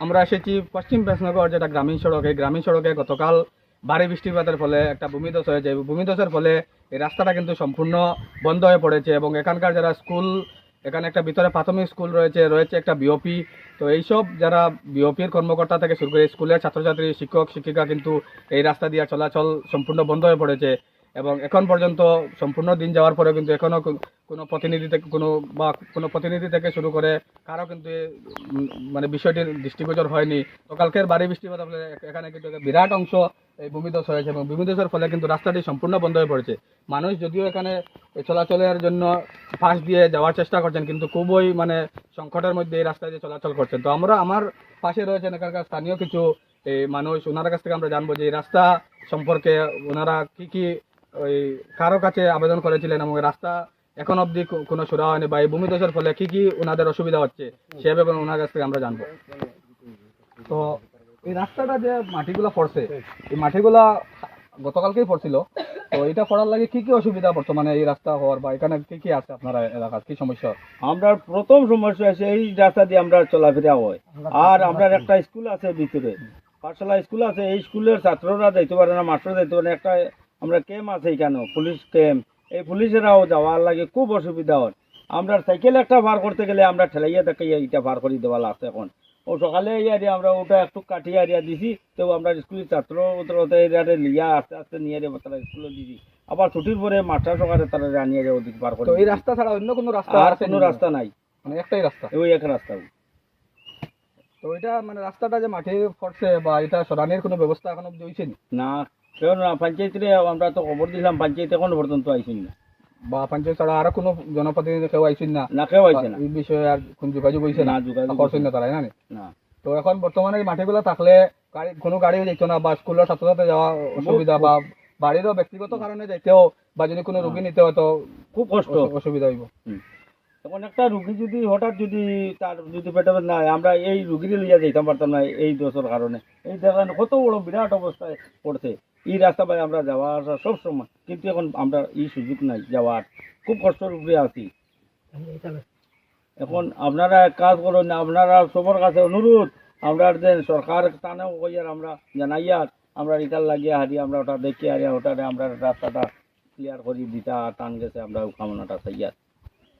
আমরা এসেছি পশ্চিম বেসনগর যেটা গ্রামীণ সড়ক। গ্রামীণ সড়কে গতকাল ভারী বৃষ্টিপাতের ফলে একটা ভূমিধস হয়েছে। ভূমিধসের ফলে এই রাস্তাটা কিন্তু সম্পূর্ণ বন্ধ হয়ে পড়েছে এবং এখানকার যারা স্কুল, এখানে একটা ভিতরে প্রাথমিক স্কুল রয়েছে রয়েছে একটা বিওপি তো এইসব যারা বিওপির কর্মকর্তা থেকে শুরু করে স্কুলের ছাত্রছাত্রী, শিক্ষক, শিক্ষিকা কিন্তু এই রাস্তা দিয়ে চলাচল সম্পূর্ণ বন্ধ হয়ে পড়েছে। এবং এখন পর্যন্ত সম্পূর্ণ দিন যাওয়ার পরেও কিন্তু এখনও কোনো প্রতিনিধি থেকে কোনো বা কোনো প্রতিনিধি থেকে শুরু করে কারও কিন্তু মানে বিষয়টির দৃষ্টিগোচর হয়নি। তো কালকের বাড়ি বৃষ্টিপাত ফলে এখানে কিন্তু বিরাট অংশ এই ভূমিধস হয়েছে এবং ভূমিধসের ফলে কিন্তু রাস্তাটি সম্পূর্ণ বন্ধ হয়ে পড়েছে। মানুষ যদিও এখানে চলাচলের জন্য পাশ দিয়ে যাওয়ার চেষ্টা করছেন, কিন্তু খুবই মানে সংকটের মধ্যে এই রাস্তায় দিয়ে চলাচল করছেন। তো আমরা আমার পাশে রয়েছেন এখানকার স্থানীয় কিছু এই মানুষ। ওনার কাছ থেকে আমরা জানব যে এই রাস্তা সম্পর্কে ওনারা কি কি ওই কারও কাছে আবেদন করেছিলেন এবং রাস্তা এখন অবধি কোনো সুরা হয়নি বা এই ভূমিধসের ফলে কি কি ওনাদের অসুবিধা হচ্ছে, সে ব্যাপারে ওনার কাছ থেকে আমরা জানব। তো এই রাস্তাটা যে মাটিগুলো পড়ছে, এই মাটিগুলা গতকালকেই পড়ছিল, তো এটা পড়ার লাগে কি কি অসুবিধা বর্তমানে এই রাস্তা হওয়ার বা এখানে কি কি আছে আপনারা এলাকার, কি সমস্যা? আমরা প্রথম সমস্যা আছে এই রাস্তা দিয়ে আমরা চলাফেরা হয়। আর আমরা একটা স্কুল আছে ভিতরে, পাঠশালা স্কুল আছে, এই স্কুলের ছাত্ররা যাইতে পারে না মাস্টার যাইতে পারে না, একটা আমরা ক্যাম্প আছে এখানে পুলিশ ক্যাম্প এই পুলিশেরাও যাওয়ার লাগে খুব অসুবিধা হয়। আমরা সাইকেল একটা পার করতে গেলে আমরা ঠেলাইয়া তাকে এটা পার করে দেওয়া লাগছে এখন। ও সকালে ইয়া দিয়ে আমরা ওটা একটু কাটিয়ে আরিয়া দিছি তো আমরা স্কুলের ছাত্র এরিয়াতে লিয়া আস্তে আস্তে নিয়ে যাব তারা স্কুলে দিছি। আবার ছুটির পরে মাস্টার সকালে তারা জানিয়ে যাব ওদিকে পার করে। এই রাস্তা ছাড়া অন্য কোনো রাস্তা আর কোনো রাস্তা নাই। মানে একটাই রাস্তা? ওই এক রাস্তা। তো এটা মানে রাস্তাটা যে মাঠে পড়ছে বা এটা সরানোর কোনো ব্যবস্থা এখন অব্দি হয়েছে নি? না কেউ আমরা তো খবর দিলাম পঞ্চায়েত এখন পর্যন্ত আইসিন না। বা পঞ্চায়েত ছাড়া আরও কোনো জনপ্রতিনিধি কেউ আইসেন না। না কেউ আইসে না। এই বিষয়ে আর কোন যোগাযোগ হয়েছে না। না যোগাযোগ করছেন না তারা না তো এখন বর্তমানে এই মাটিগুলো থাকলে গাড়ি কোনো গাড়িও যেত না বা স্কুলের ছাত্রছাত্রী যাওয়া অসুবিধা বা বাড়িরও ব্যক্তিগত কারণে যাইতেও বা যদি কোনো রোগী নিতে হয় তো খুব কষ্ট। অসুবিধা হইব। এখন একটা রুগী যদি হঠাৎ যদি তার যদি পেটে না আমরা এই রুগীরে লিয়া যাইতাম পারতাম না এই দোষের কারণে এই দেখেন কত বড় বিরাট অবস্থায় পড়ছে এই রাস্তা পাই আমরা যাওয়া আসা সব সময়। কিন্তু এখন আমরা এই সুযোগ নাই যাওয়ার। খুব কষ্টের উপরে আছি। এখন আপনারা কাজ করুন, আপনারা সবার কাছে অনুরোধ, আমরা যে সরকার টানেও কইয়ার আমরা জানাইয়ার আমরা ইটার লাগিয়ে হারি, আমরা ওটা দেখি হারিয়া ওটারে আমরা রাস্তাটা ক্লিয়ার করি, দিতা টান গেছে, আমরা কামনাটা চাইয়ার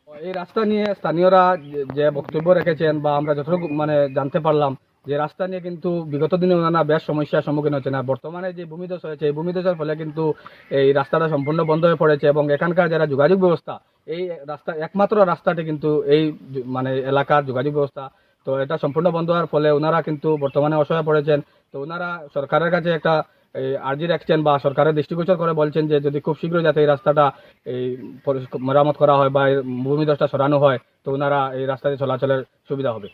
এই রাস্তা নিয়ে স্থানীয়রা যে বক্তব্য রেখেছেন বা আমরা যতটুকু মানে জানতে পারলাম যে রাস্তা নিয়ে কিন্তু বিগত দিনে ওনারা বেশ সমস্যার সম্মুখীন হচ্ছে না বর্তমানে যে ভূমিধস হয়েছে, এই ভূমিধসের ফলে কিন্তু এই রাস্তাটা সম্পূর্ণ বন্ধ হয়ে পড়েছে এবং এখানকার যারা যোগাযোগ ব্যবস্থা, এই রাস্তা, একমাত্র রাস্তাটি কিন্তু এই মানে এলাকার যোগাযোগ ব্যবস্থা। তো এটা সম্পূর্ণ বন্ধ হওয়ার ফলে ওনারা কিন্তু বর্তমানে অসহায় পড়েছেন। তো ওনারা সরকারের কাছে একটা, এই আর্জি রাখছেন বা সরকারের দৃষ্টিগোচর করে বলছেন যে যদি খুব শীঘ্র যাতে এই রাস্তাটা এই মেরামত করা হয় বা এই ভূমিধসটা সরানো হয়, তো ওনারা এই রাস্তাতে চলাচলের সুবিধা হবে।